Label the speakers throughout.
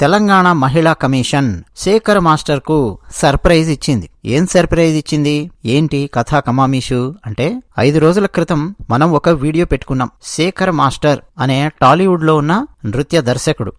Speaker 1: తెలంగాణ మహిళా commission Shekhar మాస్టర్కు surprise ఇచ్చింది. ఏం సర్ప్రైజ్ ఇచ్చింది? ఏంటి కథా కమామీషు? అంటే ఐదు రోజుల క్రితం మనం ఒక వీడియో పెట్టుకున్నాం. శేఖర్ మాస్టర్ అనే టాలీవుడ్లో ఉన్న నృత్య దర్శకుడు.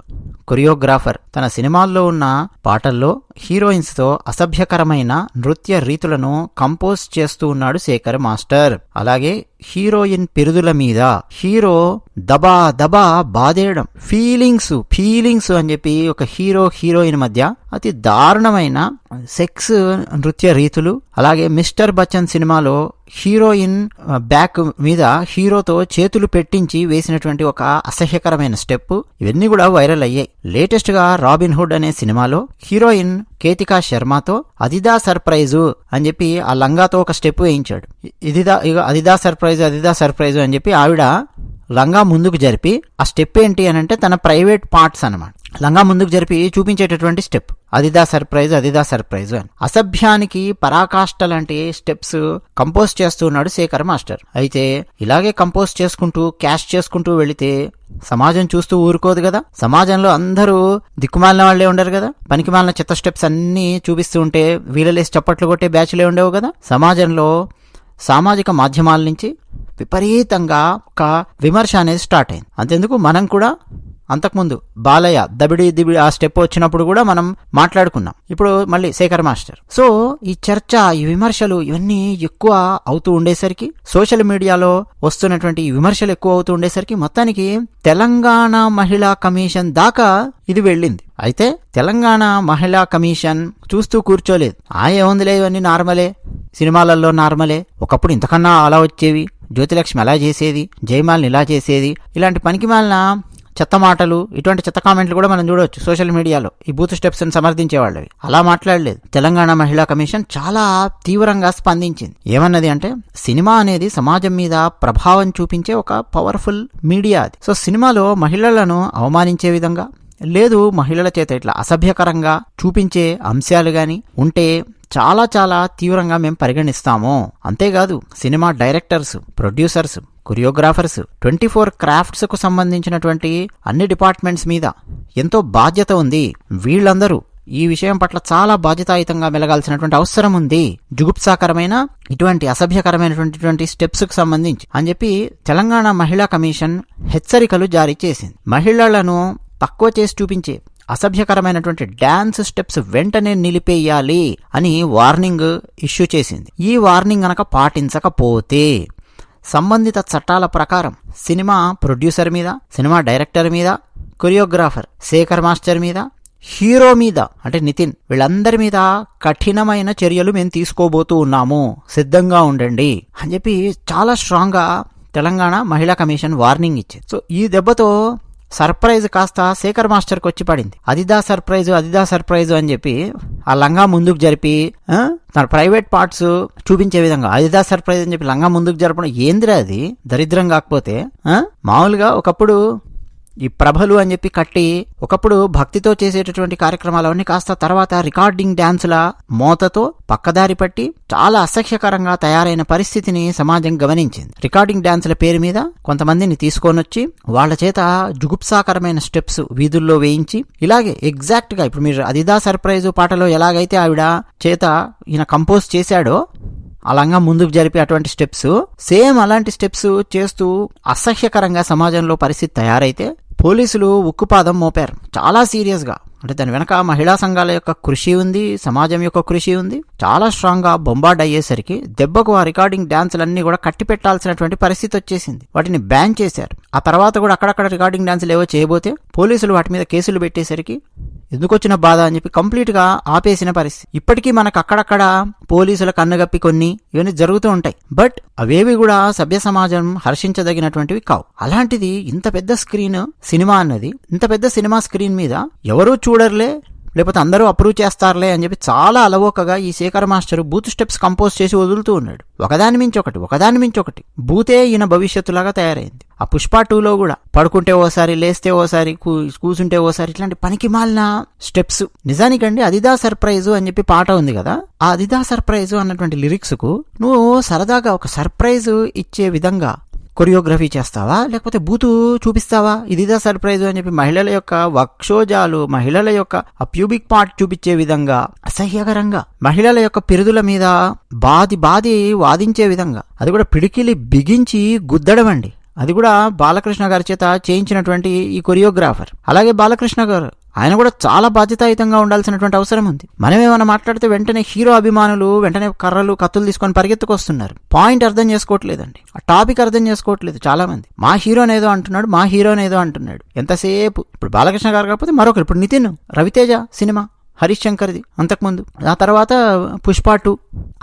Speaker 1: కొరియోగ్రాఫర్. తన సినిమాల్లో ఉన్న పాటల్లో హీరోయిన్స్తో అసభ్యకరమైన నృత్య రీతులను కంపోజ్ చేస్తూ ఉన్నాడు శేఖర్ మాస్టర్. అలాగే హీరోయిన్ పిరుదుల మీద హీరో దబా దబా బాధేయడం ఫీలింగ్స్ ఫీలింగ్స్ అని చెప్పి ఒక హీరో హీరోయిన్ మధ్య అతి దారుణమైన సెక్స్ నృత్య రీతులు. అలాగే మిస్టర్ బచ్చన్ సినిమాలో హీరోయిన్ బ్యాక్ మీద హీరోతో చేతులు పెట్టించి వేసినటువంటి ఒక అసహ్యకరమైన స్టెప్ ఇవన్నీ కూడా వైరల్ అయ్యాయి. లేటెస్ట్గా రాబిన్ హుడ్ అనే సినిమాలో హీరోయిన్ కేతికా శర్మతో అదిదా సర్ప్రైజు అని చెప్పి ఆ లంగాతో ఒక స్టెప్ వేయించాడు. ఇదిదా ఇక అదిదా సర్ప్రైజ్ అదిదా సర్ప్రైజు అని చెప్పి ఆవిడ లంగా ముందుకు జరిపి ఆ స్టెప్ ఏంటి అని అంటే తన ప్రైవేట్ పార్ట్స్ అన్నమాట. లంగా ముందుకు జరిపి చూపించేటటువంటి స్టెప్ అదిదా సర్ప్రైజ్ అదిదా సర్ప్రైజ్ అని. అసభ్యానికి పరాకాష్ట లాంటి స్టెప్స్ కంపోజ్ చేస్తూ ఉన్నాడు శేఖర్ మాస్టర్. అయితే ఇలాగే కంపోజ్ చేసుకుంటూ క్యాష్ చేసుకుంటూ వెళితే సమాజం చూస్తూ ఊరుకోదు కదా? సమాజంలో అందరూ దిక్కుమాలిన వాళ్ళే ఉండరు కదా? పనికిమాలిన చెత్త స్టెప్స్ అన్ని చూపిస్తూ ఉంటే వీళ్ళలేసి చప్పట్లు కొట్టే బ్యాచ్లే ఉండేవు కదా? సమాజంలో సామాజిక మాధ్యమాల నుంచి విపరీతంగా ఒక విమర్శ అనేది స్టార్ట్ అయింది. అంతెందుకు? మనం కూడా అంతకుముందు బాలయ్య దబిడి దిబిడి ఆ స్టెప్ వచ్చినప్పుడు కూడా మనం మాట్లాడుకున్నాం. ఇప్పుడు మళ్ళీ శేఖర్ మాస్టర్. సో ఈ చర్చ ఈ విమర్శలు ఇవన్నీ ఎక్కువ అవుతూ ఉండేసరికి సోషల్ మీడియాలో వస్తున్నటువంటి విమర్శలు ఎక్కువ అవుతూ ఉండేసరికి మొత్తానికి తెలంగాణ మహిళా కమిషన్ దాకా ఇది వెళ్ళింది. అయితే తెలంగాణ మహిళా కమిషన్ చూస్తూ కూర్చోలేదు. ఆ ఏముందిలే ఇవన్నీ నార్మలే. సినిమాలలో నార్మలే. ఒకప్పుడు ఇంతకన్నా అలా వచ్చేవి. జ్యోతిలక్ష్మి అలా చేసేది. జయమాలని ఇలా చేసేది. ఇలాంటి పనికిమాలిన చెత్త మాటలు ఇటువంటి చెత్త కామెంట్లు కూడా మనం చూడవచ్చు సోషల్ మీడియాలో. ఈ బూత్ స్టెప్స్ సమర్థించేవాళ్ళవి. సమర్థించే వాళ్ళవి అలా మాట్లాడలేదు. తెలంగాణ మహిళా కమిషన్ చాలా తీవ్రంగా స్పందించింది. ఏమన్నది అంటే సినిమా అనేది సమాజం మీద ప్రభావం చూపించే ఒక పవర్ఫుల్ మీడియా అది. సో సినిమాలో మహిళలను అవమానించే విధంగా లేదు మహిళల చేత ఇట్లా అసభ్యకరంగా చూపించే అంశాలు కానీ ఉంటే చాలా చాలా తీవ్రంగా మేము పరిగణిస్తాము. అంతేకాదు cinema directors producers choreographers twenty four క్రాఫ్ట్స్కు సంబంధించినటువంటి అన్ని డిపార్ట్మెంట్స్ మీద ఎంతో బాధ్యత ఉంది. వీళ్ళందరూ ఈ విషయం పట్ల చాలా బాధ్యతాయుతంగా మెలగాల్సినటువంటి అవసరం ఉంది. జుగుప్సాకరమైన ఇటువంటి అసభ్యకరమైనటువంటి స్టెప్స్కు సంబంధించి అని చెప్పి తెలంగాణ మహిళా కమిషన్ హెచ్చరికలు జారీ చేసింది. మహిళలను తక్కువ చేసి చూపించే అసభ్యకరమైనటువంటి డ్యాన్స్ స్టెప్స్ వెంటనే నిలిపేయాలి అని వార్నింగ్ ఇష్యూ చేసింది. ఈ వార్నింగ్ గనక పాటించకపోతే సంబంధిత చట్టాల ప్రకారం సినిమా ప్రొడ్యూసర్ మీద సినిమా డైరెక్టర్ మీద కొరియోగ్రాఫర్ శేఖర్ మాస్టర్ మీద హీరో మీద అంటే నితిన్ వీళ్ళందరి మీద కఠినమైన చర్యలు మేము తీసుకోబోతూ ఉన్నాము. సిద్ధంగా ఉండండి అని చెప్పి చాలా స్ట్రాంగ్గా తెలంగాణ మహిళా కమిషన్ వార్నింగ్ ఇచ్చింది. సో ఈ దెబ్బతో సర్ప్రైజ్ కాస్త శేఖర్ మాస్టర్కి వచ్చి పడింది. అదిదా సర్ప్రైజ్ అదిదా సర్ప్రైజ్ అని చెప్పి ఆ లంగా ముందుకు జరిపి తన ప్రైవేట్ పార్ట్స్ చూపించే విధంగా అదిదా సర్ప్రైజ్ అని చెప్పి లంగా ముందుకు జరపడం ఏందిరా అది? దరిద్రం కాకపోతే మామూలుగా ఒకప్పుడు ఈ ప్రభలు అని చెప్పి కట్టి ఒకప్పుడు భక్తితో చేసేటటువంటి కార్యక్రమాలవన్నీ కాస్త తర్వాత రికార్డింగ్ డాన్సుల మోతతో పక్కదారి పట్టి చాలా అసహ్యకరంగా తయారైన పరిస్థితిని సమాజం గమనించింది. రికార్డింగ్ డాన్సుల పేరు మీద కొంతమందిని తీసుకొనొచ్చి వాళ్ళ చేత జుగుప్సాకరమైన స్టెప్స్ వీధుల్లో వేయించి ఇలాగే ఎగ్జాక్ట్గా ఇప్పుడు మీరు అదిదా సర్ప్రైజ్ పాటలో ఎలాగైతే ఆవిడ చేత ఈయన కంపోజ్ చేశాడో అలాగా ముందుకు జరిపి అటువంటి స్టెప్స్ సేమ్ అలాంటి స్టెప్స్ చేస్తూ అసహ్యకరంగా సమాజంలో పరిస్థితి తయారైతే పోలీసులు ఉక్కుపాదం మోపారు. చాలా సీరియస్గా. అంటే దాని వెనక మహిళా సంఘాల యొక్క కృషి ఉంది సమాజం యొక్క కృషి ఉంది. చాలా స్ట్రాంగ్గా బొంబార్డ్ అయ్యేసరికి దెబ్బకు ఆ రికార్డింగ్ డ్యాన్సులన్నీ కూడా కట్టి పెట్టాల్సినటువంటి పరిస్థితి వచ్చేసింది. వాటిని బ్యాన్ చేశారు. ఆ తర్వాత కూడా అక్కడక్కడ రికార్డింగ్ డ్యాన్సులు ఏవో చేయబోతే పోలీసులు వాటి మీద కేసులు పెట్టేసరికి ఎందుకు వచ్చిన బాధ అని చెప్పి కంప్లీట్గా ఆపేసిన పరిస్థితి. ఇప్పటికీ మనకు అక్కడక్కడ పోలీసుల కన్నుగప్పి కొన్ని ఇవన్నీ జరుగుతూ ఉంటాయి. బట్ అవేవి కూడా సభ్య సమాజం హర్షించదగినటువంటివి కావు. అలాంటిది ఇంత పెద్ద స్క్రీన్ సినిమా అన్నది ఇంత పెద్ద సినిమా స్క్రీన్ మీద ఎవరూ చూడర్లే లేకపోతే అందరూ అప్రూవ్ చేస్తారులే అని చెప్పి చాలా అలవోకగా ఈ శేఖర్ మాస్టర్ బూత్ స్టెప్స్ కంపోజ్ చేసి వదులుతూ ఉన్నాడు. ఒకదాని మించి ఒకటి ఒకదాని మించి ఒకటి. బూతే ఈయన భవిష్యత్తులాగా తయారైంది. ఆ పుష్ప టూలో కూడా పడుకుంటే ఓసారి లేస్తే ఓసారి కూ- కూసుంటే ఓసారి ఇట్లాంటి పనికి మాలిన స్టెప్స్. నిజానికండి అదిదా సర్ప్రైజ్ అని చెప్పి పాట ఉంది కదా ఆ అదిదా సర్ప్రైజ్ అన్నటువంటి లిరిక్స్కు నువ్వు సరదాగా ఒక సర్ప్రైజ్ ఇచ్చే విధంగా కొరియోగ్రఫీ చేస్తావా? లేకపోతే బూతు చూపిస్తావా? ఇదిదా సర్ప్రైజ్ అని చెప్పి మహిళల యొక్క వక్షోజాలు మహిళల యొక్క అప్యూబిక్ పార్ట్ చూపించే విధంగా అసహ్యకరంగా మహిళల యొక్క పిరుదుల మీద బాది బాది వాదించే విధంగా అది కూడా పిడికిలి బిగించి గుద్దడం అండి. అది కూడా బాలకృష్ణ గారి చేత చేయించినటువంటి ఈ కొరియోగ్రాఫర్. అలాగే బాలకృష్ణ గారు ఆయన కూడా చాలా బాధ్యతాయుతంగా ఉండాల్సినటువంటి అవసరం ఉంది. మనం ఏమైనా మాట్లాడితే వెంటనే హీరో అభిమానులు వెంటనే కర్రలు కత్తులు తీసుకొని పరిగెత్తుకొస్తున్నారు. పాయింట్ అర్థం చేసుకోవట్లేదండి. ఆ టాపిక్ అర్థం చేసుకోవట్లేదు చాలా మంది మా హీరోనేదో అంటున్నాడు మా హీరోనేదో అంటున్నాడు. ఎంతసేపు? ఇప్పుడు బాలకృష్ణ గారు కాకపోతే మరొకరు. ఇప్పుడు నితిన్ రవితేజ సినిమా. హరీష్ శంకర్ది అంతకుముందు. ఆ తర్వాత పుష్ప టూ.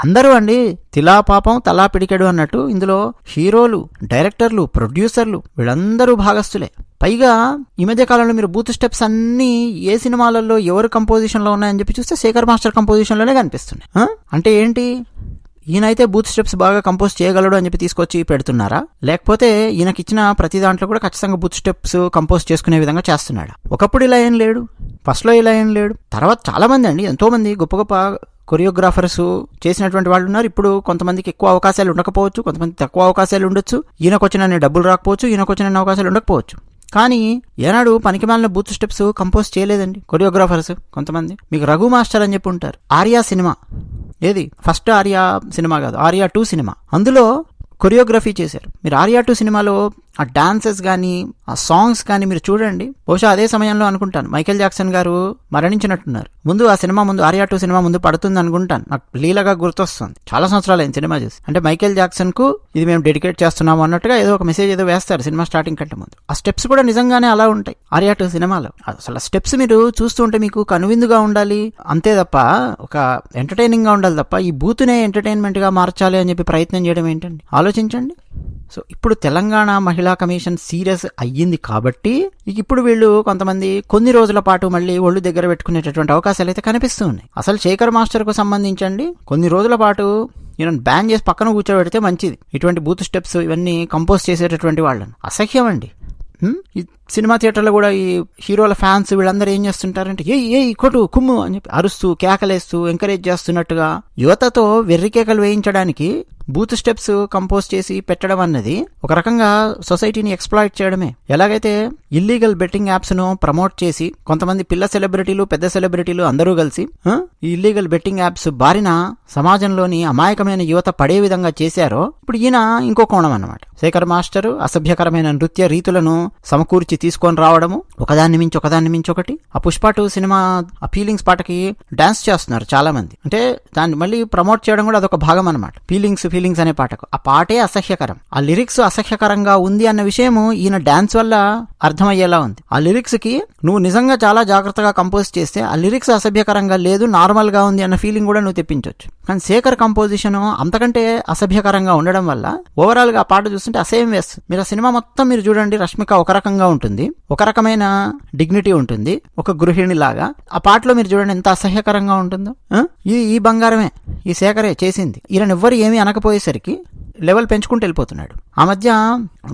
Speaker 1: అందరూ అండి తిలా పాపం తలా పిడికెడు అన్నట్టు ఇందులో హీరోలు డైరెక్టర్లు ప్రొడ్యూసర్లు వీళ్ళందరూ భాగస్తులే పైగా ఈ మధ్య కాలంలో మీరు బూత్ స్టెప్స్ అన్ని ఏ సినిమాలలో ఎవరు కంపోజిషన్లో ఉన్నాయని చెప్పి చూస్తే శేఖర్ మాస్టర్ కంపోజిషన్లోనే కనిపిస్తున్నాయి. అంటే ఏంటి? ఈయనైతే బూత్ స్టెప్స్ బాగా కంపోజ్ చేయగలడు అని చెప్పి తీసుకొచ్చి పెడుతున్నారా? లేకపోతే ఈయనకి ఇచ్చిన ప్రతి దాంట్లో కూడా ఖచ్చితంగా బూత్ స్టెప్స్ కంపోజ్ చేసుకునే విధంగా చేస్తున్నాడు? ఒకప్పుడు ఇలా ఏం లేడు. ఫస్ట్లో ఇలా ఏం లేడు. తర్వాత చాలామంది అండి ఎంతోమంది గొప్ప గొప్ప కొరియోగ్రాఫర్స్ చేసినటువంటి వాళ్ళు ఉన్నారు. ఇప్పుడు కొంతమందికి ఎక్కువ అవకాశాలు ఉండకపోవచ్చు కొంతమంది తక్కువ అవకాశాలు ఉండొచ్చు. ఈయనకు వచ్చిన డబ్బులు రాకపోవచ్చు ఈయనకు వచ్చిన అవకాశాలు ఉండకపోవచ్చు. కానీ ఏనాడు పనికిమాలిన బూత్ స్టెప్స్ కంపోజ్ చేయలేదండి కొరియోగ్రాఫర్స్ కొంతమంది. మీకు రఘు మాస్టర్ అని చెప్పి ఉంటారు ఆర్యా సినిమా. ఏది? ఫస్ట్ ఆర్యా సినిమా కాదు. Arya two cinema. అందులో కొరియోగ్రఫీ చేశారు. మీరు ఆర్యా టూ సినిమాలో ఆ డాన్సెస్ కానీ ఆ సాంగ్స్ కానీ మీరు చూడండి. బహుశా అదే సమయంలో అనుకుంటాను. మైకేల్ జాక్సన్ గారు మరణించినట్టున్నారు. ముందు ఆ సినిమా ముందు ఆర్యా టూ సినిమా ముందు పడుతుంది అనుకుంటాను. నాకు లీలగా గుర్తొస్తుంది. చాలా సంవత్సరాలు అయింది సినిమా చూసి. అంటే మైకేల్ జాక్సన్కు ఇది మేము డెడికేట్ చేస్తున్నాము అన్నట్టుగా ఏదో ఒక మెసేజ్ ఏదో వేస్తారు సినిమా స్టార్టింగ్ కంటే ముందు. ఆ స్టెప్స్ కూడా నిజంగానే అలా ఉంటాయి. ఆర్యా టూ సినిమాలో. అసలు స్టెప్స్ మీరు చూస్తుంటే మీకు కనువిందుగా ఉండాలి. అంతే తప్ప ఒక ఎంటర్టైనింగ్గా ఉండాలి తప్ప ఈ బూత్నే ఎంటర్టైన్మెంట్గా మార్చాలి అని చెప్పి ప్రయత్నం చేయడం ఏంటండి? ఆలోచించండి. సో ఇప్పుడు తెలంగాణ మహిళా కమిషన్ సీరియస్ అయ్యింది కాబట్టి ఇప్పుడు వీళ్ళు కొంతమంది కొన్ని రోజుల పాటు మళ్ళీ ఒళ్ళు దగ్గర పెట్టుకునేటటువంటి అవకాశాలు అయితే కనిపిస్తూ ఉన్నాయి అసలు శేఖర్ మాస్టర్కు సంబంధించండి కొన్ని రోజుల పాటు నేను బ్యాన్ చేసి పక్కన కూర్చోబెడితే మంచిది. ఇటువంటి బూత్ స్టెప్స్ ఇవన్నీ కంపోజ్ చేసేటటువంటి వాళ్ళని. అసహ్యం అండి సినిమా థియేటర్లో కూడా ఈ హీరోల ఫ్యాన్స్ వీళ్ళందరూ ఏం చేస్తుంటారంటే ఏ ఏ కొట్టు కుమ్ము అని చెప్పి అరుస్తూ కేకలేస్తూ ఎంకరేజ్ చేస్తున్నట్టుగా యువతతో వెర్రి కేకలు వేయించడానికి బూత్ స్టెప్స్ కంపోజ్ చేసి పెట్టడం అన్నది ఒక రకంగా సొసైటీని ఎక్స్ప్లాయిట్ చేయడమే. ఎలాగైతే ఇల్లీగల్ బెట్టింగ్ యాప్స్ను ప్రమోట్ చేసి కొంతమంది పిల్ల సెలబ్రిటీలు పెద్ద సెలబ్రిటీలు అందరూ కలిసి ఈ ఇల్లీగల్ బెట్టింగ్ యాప్స్ బారిన సమాజంలోని అమాయకమైన యువత పడే విధంగా చేశారో ఇప్పుడు ఈయన ఇంకో కోణం అన్నమాట. శేఖర్ మాస్టర్ అసభ్యకరమైన నృత్య రీతులను సమకూర్చి తీసుకొని రావడము ఒకదాన్ని మించి ఒకదాన్ని మించి ఒకటి. ఆ పుష్ప టూ సినిమా ఆ ఫీలింగ్స్ పాటకి డాన్స్ చేస్తున్నారు చాలా మంది అంటే దాన్ని మళ్ళీ ప్రమోట్ చేయడం కూడా అదొక భాగం అనమాట ఫీలింగ్స్ ఫీలింగ్స్ అనే పాటకు. ఆ పాటే అసహ్యకరం. ఆ లిరిక్స్ అసహ్యకరంగా ఉంది అన్న విషయము ఈయన డాన్స్ వల్ల అర్థమయ్యేలా ఉంది. ఆ లిరిక్స్కి నువ్వు నిజంగా చాలా జాగ్రత్తగా కంపోజ్ చేస్తే ఆ లిరిక్స్ అసభ్యకరంగా లేదు నార్మల్గా ఉంది అన్న ఫీలింగ్ కూడా నువ్వు తెప్పించవచ్చు కానీ శేఖర్ కంపోజిషన్ అంతకంటే అసభ్యకరంగా ఉండడం వల్ల ఓవరాల్గా ఆ పాట చూస్తుంటే అసహ్యం వేస్తుంది. మీరు ఆ సినిమా మొత్తం మీరు చూడండి రష్మిక ఒక రకంగా ఉంటుంది. ఒక రకమైన డిగ్నిటీ ఉంటుంది. ఒక గృహిణి లాగా ఆ పాటలో మీరు చూడండి ఎంత అసహ్యకరంగా ఉంటుందో. ఈ ఈ బంగారమే. ఈ శేఖరే చేసింది. ఈయన ఎవ్వరు ఏమీ అనకపోయేసరికి లెవెల్ పెంచుకుంటూ వెళ్ళిపోతున్నాడు. ఆ మధ్య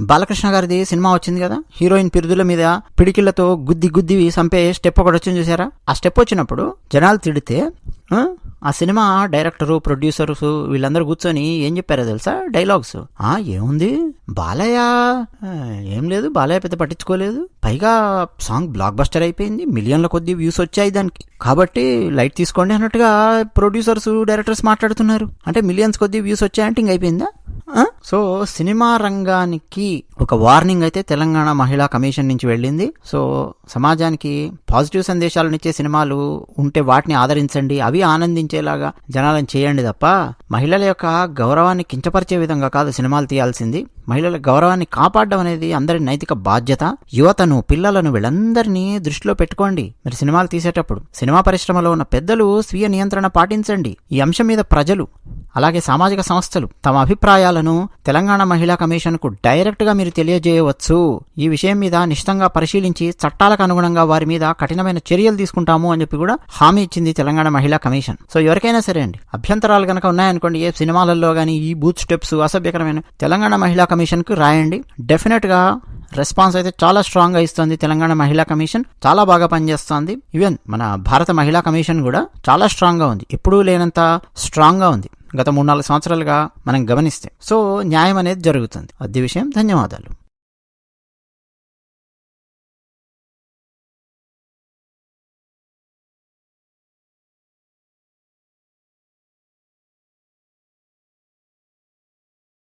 Speaker 1: బాలకృష్ణ గారిది సినిమా వచ్చింది కదా? హీరోయిన్ పిరుదుల మీద పిడికిళ్ళతో గుద్ది గుద్ది సంపే స్టెప్ ఒకటి వచ్చింది చూసారా? ఆ స్టెప్ వచ్చినప్పుడు జనాలు తిడితే ఆ, సినిమా డైరెక్టరు ప్రొడ్యూసర్స్ వీళ్ళందరూ కూర్చొని ఏం చెప్పారో తెలుసా? డైలాగ్స్. ఆ ఏముంది? బాలయ్య ఏం లేదు బాలయ్య పెద్ద పట్టించుకోలేదు. పైగా సాంగ్ బ్లాక్ బస్టర్ అయిపోయింది మిలియన్ల కొద్ది వ్యూస్ వచ్చాయి దానికి. కాబట్టి లైట్ తీసుకోండి అన్నట్టుగా ప్రొడ్యూసర్స్ డైరెక్టర్స్ మాట్లాడుతున్నారు. అంటే మిలియన్స్ కొద్ది వ్యూస్ వచ్చాయంటే ఇంక అయిపోయిందా? సో సినిమా రంగానికి ఒక వార్నింగ్ అయితే తెలంగాణ మహిళా కమిషన్ నుంచి వెళ్ళింది. సో సమాజానికి పాజిటివ్ సందేశాలను ఇచ్చే సినిమాలు ఉంటే వాటిని ఆదరించండి. అవి ఆనందించేలాగా జనాలను చేయండి తప్ప మహిళల యొక్క గౌరవాన్ని కించపరిచే విధంగా కాదు సినిమాలు తీయాల్సింది. మహిళల గౌరవాన్ని కాపాడడం అనేది అందరి నైతిక బాధ్యత. యువతను పిల్లలను వీళ్ళందరినీ దృష్టిలో పెట్టుకోండి. మీరు సినిమాలు తీసేటప్పుడు సినిమా పరిశ్రమలో ఉన్న పెద్దలు స్వీయ నియంత్రణ పాటించండి. ఈ అంశం మీద ప్రజలు అలాగే సామాజిక సంస్థలు తమ అభిప్రాయాలను తెలంగాణ మహిళా కమిషన్కు డైరెక్ట్గా డైరెక్ట్గా మీరు తెలియజేయవచ్చు. ఈ విషయం మీద నిశ్చితంగా పరిశీలించి చట్టాలకు అనుగుణంగా వారి మీద కఠినమైన చర్యలు తీసుకుంటాము అని చెప్పి కూడా హామీ ఇచ్చింది తెలంగాణ మహిళా కమిషన్. సో ఎవరికైనా సరే అండి అభ్యంతరాలు కనుక ఉన్నాయనుకోండి ఏ సినిమాలలో కానీ ఈ బూత్ స్టెప్స్ అసభ్యకరమైన తెలంగాణ మహిళా కమిషన్కి రాయండి. డెఫినెట్గా రెస్పాన్స్ అయితే చాలా స్ట్రాంగ్గా ఇస్తుంది తెలంగాణ మహిళా కమిషన్. చాలా బాగా పనిచేస్తోంది. ఈవెన్ మన భారత మహిళా కమిషన్ కూడా చాలా స్ట్రాంగ్గా ఉంది. ఎప్పుడూ లేనంత స్ట్రాంగ్గా ఉంది. గత మూడు నాలుగు సంవత్సరాలుగా మనం గమనిస్తే. సో న్యాయం అనేది జరుగుతుంది. అద్దె విషయం ధన్యవాదాలు.